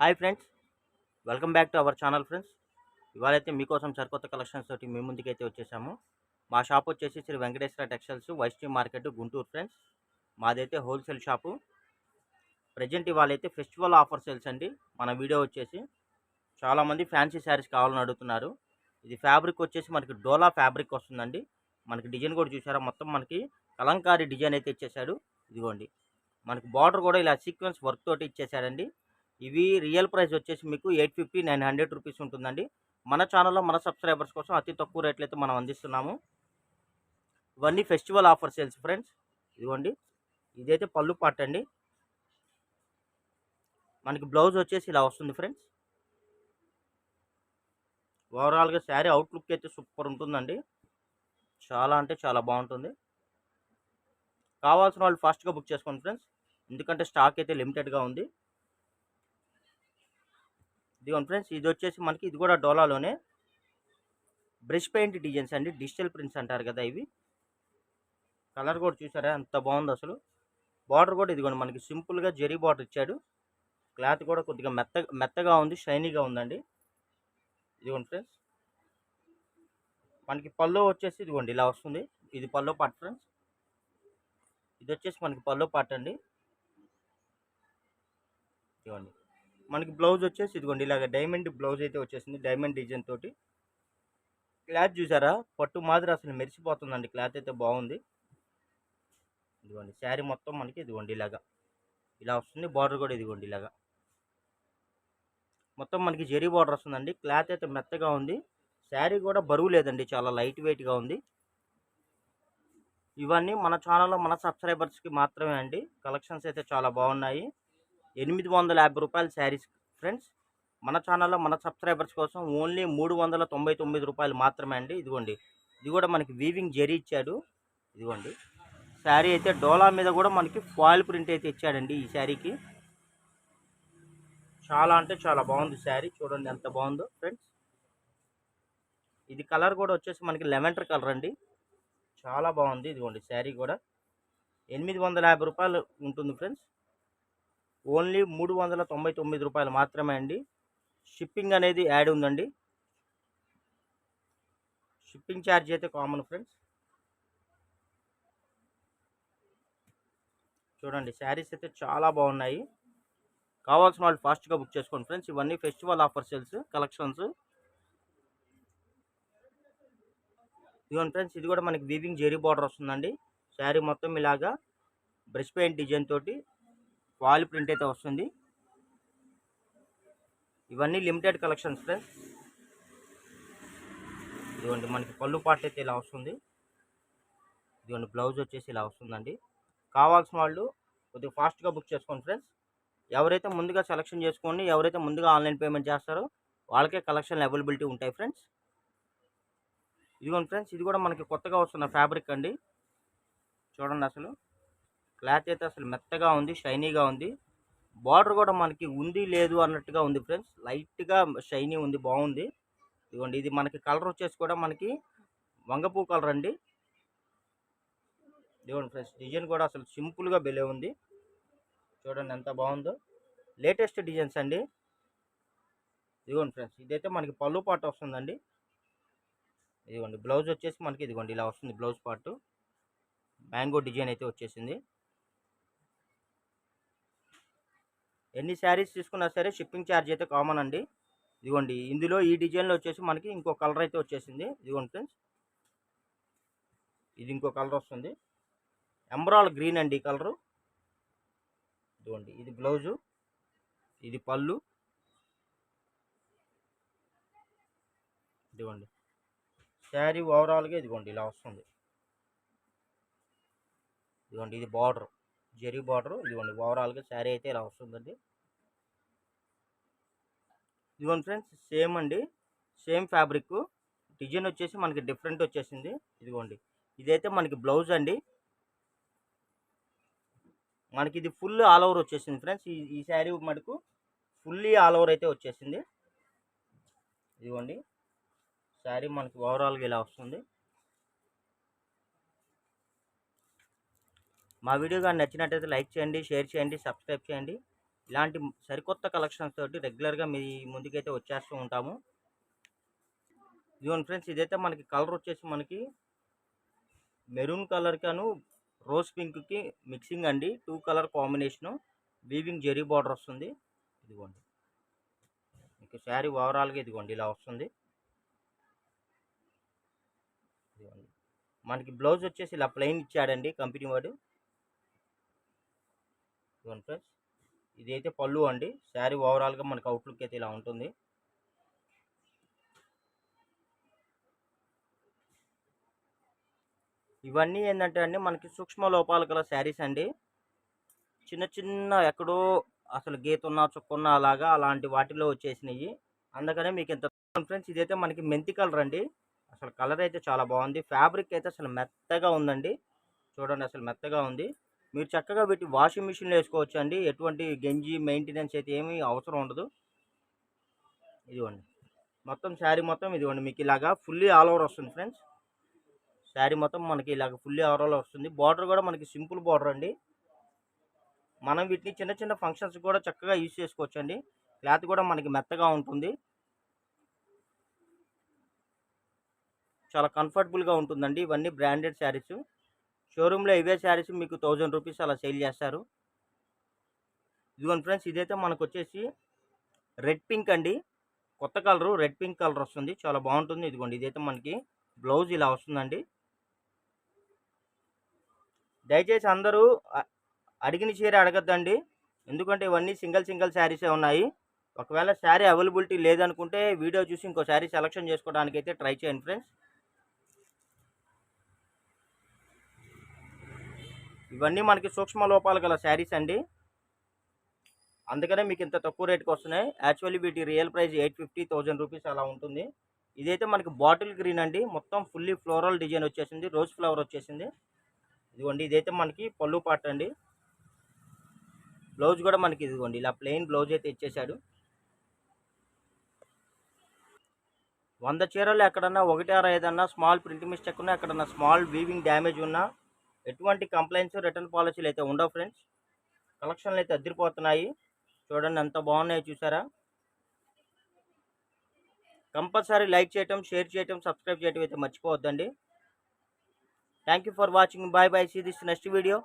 Hi friends welcome back to our channel friends. ఇవాళైతే మీకోసం సరికొత్త collections తోటి మీ ముందుకైతే వచ్చేసాము. మా షాప్ వచ్చేసి శ్రీ వెంకటేశ్వర టెక్స్టైల్స్ వైస్టీ మార్కెట్ గుంటూరు ఫ్రెండ్స్. మాదైతే హోల్సేల్ షాపు. ప్రజెంట్ ఇవాళైతే ఫెస్టివల్ ఆఫర్ సేల్స్ అండి. మన వీడియో వచ్చేసి చాలామంది ఫ్యాన్సీ శారీస్ కావాలని అడుగుతున్నారు. ఇది ఫ్యాబ్రిక్ వచ్చేసి మనకి డోలా ఫ్యాబ్రిక్ వస్తుందండి. మనకి డిజైన్ కూడా చూసారా? మొత్తం మనకి కలంకారీ డిజైన్ అయితే ఇచ్చేసాడు ఇదిగోండి. మనకి బార్డర్ కూడా ఇలా సీక్వెన్స్ వర్క్ తోటి ఇచ్చేసాడండి ఇవి రియల్ ప్రైస్ వచ్చేసి మీకు eight fifty nine hundred rupees ఉంటుందండి. మన ఛానల్లో మన సబ్స్క్రైబర్స్ కోసం అతి తక్కువ రేట్లు అయితే మనం అందిస్తున్నాము. ఇవన్నీ ఫెస్టివల్ ఆఫర్ సేల్స్ ఫ్రెండ్స్. ఇదిగోండి. ఇదైతే పళ్ళు పాట అండి. మనకి బ్లౌజ్ వచ్చేసి ఇలా వస్తుంది ఫ్రెండ్స్. ఓవరాల్గా శారీ అవుట్లుక్ అయితే సూపర్ ఉంటుందండి. చాలా అంటే చాలా బాగుంటుంది. కావాల్సిన వాళ్ళు ఫాస్ట్గా బుక్ చేసుకోండి ఫ్రెండ్స్. ఎందుకంటే స్టాక్ అయితే లిమిటెడ్గా ఉంది. ఇదిగోండి ఫ్రెండ్స్ ఇది వచ్చేసి మనకి ఇది కూడా డోలాలోనే బ్రష్ పెయింట్ డిజైన్స్ అండి డిజిటల్ ప్రింట్స్ అంటారు కదా ఇవి. కలర్ కూడా చూసారా అంత బాగుంది అసలు. బార్డర్ కూడా ఇదిగోండి మనకి సింపుల్గా జెరీ బార్డర్ ఇచ్చాడు. క్లాత్ కూడా కొద్దిగా మెత్త మెత్తగా ఉంది షైనీగా ఉందండి. ఇదిగోండి ఫ్రెండ్స్. మనకి పళ్ళు వచ్చేసి ఇదిగోండి ఇలా వస్తుంది. ఇది పళ్ళు పార్ట్ ఫ్రెండ్స్. ఇది వచ్చేసి మనకి పళ్ళు పార్ట్ అండి. ఇదిగోండి. మనకి బ్లౌజ్ వచ్చేసి ఇదిగోండి ఇలాగ డైమండ్ బ్లౌజ్ అయితే వచ్చేసింది డైమండ్ డిజైన్ తోటి. క్లాత్ చూసారా? పట్టు మాదిరి అసలు మెరిసిపోతుందండి క్లాత్ అయితే బాగుంది. ఇదిగోండి శారీ మొత్తం మనకి ఇదిగోండి ఇలాగా. ఇలా వస్తుంది బార్డర్ కూడా ఇదిగోండి ఇలాగా. మొత్తం మనకి జెరీ బార్డర్ వస్తుందండి క్లాత్ అయితే మెత్తగా ఉంది. శారీ కూడా బరువు లేదండి చాలా లైట్ వెయిట్గా ఉంది. ఇవన్నీ మన ఛానల్లో మన సబ్స్క్రైబర్స్కి మాత్రమే అండి కలెక్షన్స్ అయితే చాలా బాగున్నాయి. ఎనిమిది వందల యాభై రూపాయల శారీస్ ఫ్రెండ్స్. మన ఛానల్లో మన సబ్స్క్రైబర్స్ కోసం ఓన్లీ మూడు వందల తొంభై తొమ్మిది రూపాయలు మాత్రమే అండి. ఇదిగోండి. ఇది కూడా మనకి వీవింగ్ జెరీ ఇచ్చాడు. ఇదిగోండి. శారీ అయితే డోలా మీద కూడా మనకి ఫాయిల్ ప్రింట్ అయితే ఇచ్చాడండి ఈ శారీకి. చాలా అంటే చాలా బాగుంది శారీ. చూడండి ఎంత బాగుందో ఫ్రెండ్స్. ఇది కలర్ కూడా వచ్చేసి మనకి లెవెంటర్ కలర్ అండి. చాలా బాగుంది. ఇదిగోండి శారీ కూడా. ఎనిమిది వందల యాభై రూపాయలు ఉంటుంది ఫ్రెండ్స్. ఓన్లీ మూడు వందల తొంభై తొమ్మిది రూపాయలు మాత్రమే అండి. షిప్పింగ్ అనేది యాడ్ ఉందండి. షిప్పింగ్ ఛార్జ్ అయితే కామన్ ఫ్రెండ్స్ చూడండి శారీస్ అయితే చాలా బాగున్నాయి. కావాల్సిన వాళ్ళు ఫాస్ట్గా బుక్ చేసుకోండి ఫ్రెండ్స్ ఇవన్నీ ఫెస్టివల్ ఆఫర్ సేల్స్ కలెక్షన్స్ ఇదిగోండి ఫ్రెండ్స్ ఇది కూడా మనకి వీవింగ్ జెరీ బార్డర్ వస్తుందండి. శారీ మొత్తం ఇలాగా బ్రష్ పెయింట్ డిజైన్ తోటి వాల్ ప్రింట్ అయితే వస్తుంది. ఇవన్నీ లిమిటెడ్ కలెక్షన్స్ ఫ్రెండ్స్. ఇదిగోండి మనకి పళ్ళు పాట అయితే ఇలా వస్తుంది. ఇదిగోండి బ్లౌజ్ వచ్చేసి ఇలా వస్తుందండి. కావాల్సిన వాళ్ళు కొద్దిగా ఫాస్ట్గా బుక్ చేసుకోండి ఫ్రెండ్స్. ఎవరైతే ముందుగా సెలెక్షన్ చేసుకోండి ఎవరైతే ముందుగా ఆన్లైన్ పేమెంట్ చేస్తారో వాళ్ళకే కలెక్షన్ అవైలబిలిటీ ఉంటాయి ఫ్రెండ్స్. ఇదిగోండి ఫ్రెండ్స్ ఇది కూడా మనకి కొత్తగా వస్తున్న ఫ్యాబ్రిక్ అండి. చూడండి అసలు. క్లాత్ అయితే అసలు మెత్తగా ఉంది షైనీగా ఉంది. బార్డర్ కూడా మనకి ఉంది లేదు అన్నట్టుగా ఉంది ఫ్రెండ్స్ లైట్గా షైనీ ఉంది బాగుంది. ఇదిగోండి ఇది మనకి కలర్ వచ్చేసి కూడా మనకి వంగపూ కలర్ అండి. ఇదిగోండి ఫ్రెండ్స్ డిజైన్ కూడా అసలు సింపుల్గా బెలే ఉంది. చూడండి ఎంత బాగుందో. లేటెస్ట్ డిజైన్స్ అండి. ఇదిగోండి ఫ్రెండ్స్ ఇదైతే మనకి పళ్ళు పాట వస్తుందండి. ఇదిగోండి బ్లౌజ్ వచ్చేసి మనకి ఇదిగోండి ఇలా వస్తుంది బ్లౌజ్ పార్ట్ మ్యాంగో డిజైన్ అయితే వచ్చేసింది. ఎన్ని శారీస్ తీసుకున్నా సరే షిప్పింగ్ ఛార్జ్ అయితే కామన్ అండి. ఇదిగోండి ఇందులో ఈ డిజైన్లో వచ్చేసి మనకి ఇంకో కలర్ అయితే వచ్చేసింది. ఇదిగోండి ఫ్రెండ్స్. ఇది ఇంకో కలర్ వస్తుంది. ఎంబ్రాల్ గ్రీన్ అండి కలరు. ఇదిగోండి ఇది బ్లౌజు ఇది పళ్ళు. ఇదిగోండి శారీ ఓవరాల్గా ఇదిగోండి ఇలా వస్తుంది. ఇదిగోండి ఇది బార్డర్. జరీ బార్డర్. ఇదిగోండి ఓవరాల్గా శారీ అయితే ఇలా వస్తుందండి. ఇదిగోండి ఫ్రెండ్స్ సేమ్ అండి. సేమ్ ఫ్యాబ్రిక్ డిజైన్ వచ్చేసి మనకి డిఫరెంట్ వచ్చేసింది. ఇదిగోండి ఇదైతే మనకి బ్లౌజ్ అండి. మనకి ఇది ఫుల్ ఆల్ ఓవర్ వచ్చేసింది ఫ్రెండ్స్. ఈ ఈ శారీ మటుకు ఫుల్లీ ఆల్ ఓవర్ అయితే వచ్చేసింది. ఇదిగోండి శారీ మనకి ఓవరాల్గా ఇలా వస్తుంది. మా వీడియో కానీ నచ్చినట్టయితే లైక్ చేయండి షేర్ చేయండి సబ్స్క్రైబ్ చేయండి. ఇలాంటి సరికొత్త కలెక్షన్స్ తోటి రెగ్యులర్గా మీ ముందుకైతే వచ్చేస్తూ ఉంటాము. ఇదిగోండి ఫ్రెండ్స్ ఇదైతే మనకి కలర్ వచ్చేసి మనకి మెరూన్ కలర్కను రోజ్ పింక్కి మిక్సింగ్ అండి. Two colour combination. Weaving zari border వస్తుంది. ఇదిగోండి. మీకు శారీ ఓవరాల్గా ఇదిగోండి ఇలా వస్తుంది. ఇదిగోండి. మనకి బ్లౌజ్ వచ్చేసి ఇలా ప్లెయిన్ ఇచ్చాడండి కంపెనీ వాడు. ఇదిగోండి ఫ్రెండ్స్. ఇదైతే పళ్ళు అండి. శారీ ఓవరాల్గా మనకి అవుట్లుక్ అయితే ఇలా ఉంటుంది. ఇవన్నీ ఏంటంటే అండి మనకి సూక్ష్మ లోపాలు గల శారీస్ అండి. చిన్న చిన్న ఎక్కడో అసలు గీతున్నా చుక్కున్నా అలాగా అలాంటి వాటిలో వచ్చేసినాయి. అందుకనే మీకు ఇంత ఫ్రెండ్స్ ఇదైతే మనకి మెంతి కలర్ అండి. అసలు కలర్ అయితే చాలా బాగుంది. ఫ్యాబ్రిక్ అయితే అసలు మెత్తగా ఉందండి. చూడండి అసలు మెత్తగా ఉంది. మీరు చక్కగా పెట్టి వాషింగ్ మిషన్లో వేసుకోవచ్చు అండి ఎటువంటి గంజి మెయింటెనెన్స్ అయితే ఏమీ అవసరం ఉండదు. ఇదిగోండి. మొత్తం శారీ మొత్తం ఇదిగోండి. మీకు ఇలాగా ఫుల్లీ ఆల్ ఓవర్ వస్తుంది ఫ్రెండ్స్. శారీ మొత్తం మనకి ఇలాగ ఫుల్లీ ఆల్ ఓవర్ వస్తుంది. బార్డర్ కూడా మనకి సింపుల్ బార్డర్ అండి. మనం వీటిని చిన్న చిన్న ఫంక్షన్స్ కూడా చక్కగా యూజ్ చేసుకోవచ్చు అండి క్లాత్ కూడా మనకి మెత్తగా ఉంటుంది. చాలా కంఫర్టబుల్గా ఉంటుందండి. ఇవన్నీ బ్రాండెడ్ శారీస్. షోరూంలో ఇవే శారీస్ మీకు థౌజండ్ రూపీస్ అలా సేల్ చేస్తారు. ఇదిగోండి ఫ్రెండ్స్ ఇదైతే మనకు వచ్చేసి రెడ్ పింక్ అండి. కొత్త కలరు రెడ్ పింక్ కలర్ వస్తుంది. చాలా బాగుంటుంది. ఇదిగోండి ఇదైతే మనకి బ్లౌజ్ ఇలా వస్తుందండి. దయచేసి అందరూ అడిగిన చీర అడగద్దండి. ఎందుకంటే ఇవన్నీ సింగిల్ సింగిల్ శారీసే ఉన్నాయి. ఒకవేళ శారీ అవైలబిలిటీ లేదనుకుంటే వీడియో చూసి ఇంకో శారీ సెలెక్షన్ చేసుకోవడానికి అయితే ట్రై చేయండి ఫ్రెండ్స్. ఇవన్నీ మనకి సూక్ష్మ లోపాలు గల శారీస్ అండి. అందుకనే మీకు ఇంత తక్కువ రేట్కి వస్తున్నాయి. యాక్చువల్లీ వీటి real price eight fifty thousand rupees అలా ఉంటుంది. ఇదైతే మనకి బాటిల్ గ్రీన్ అండి. మొత్తం ఫుల్లీ ఫ్లోరల్ డిజైన్ వచ్చేసింది. రోజ్ ఫ్లవర్ వచ్చేసింది. ఇదిగోండి ఇదైతే మనకి పళ్ళు పాట అండి. బ్లౌజ్ కూడా మనకి ఇదిగోండి ఇలా ప్లెయిన్ బ్లౌజ్ అయితే ఇచ్చేసాడు వంద చీరలు ఎక్కడన్నా ఒకటి ఆరు ఏదన్నా స్మాల్ ప్రింట్ మిస్టేక్ ఉన్నా ఎక్కడన్నా స్మాల్ వీవింగ్ డ్యామేజ్ ఉన్నా ఎటువంటి కంప్లైంట్స్ రిటర్న్ పాలసీలు అయితే ఉండవు ఫ్రెండ్స్ కలెక్షన్లు అయితే అద్దరిపోతున్నాయి చూడండి ఎంత బాగున్నాయో చూసారా? కంపల్సరీ లైక్ చేయటం షేర్ చేయటం సబ్స్క్రైబ్ చేయటం అయితే మర్చిపోవద్దండి. Thank you for watching bye bye see this next video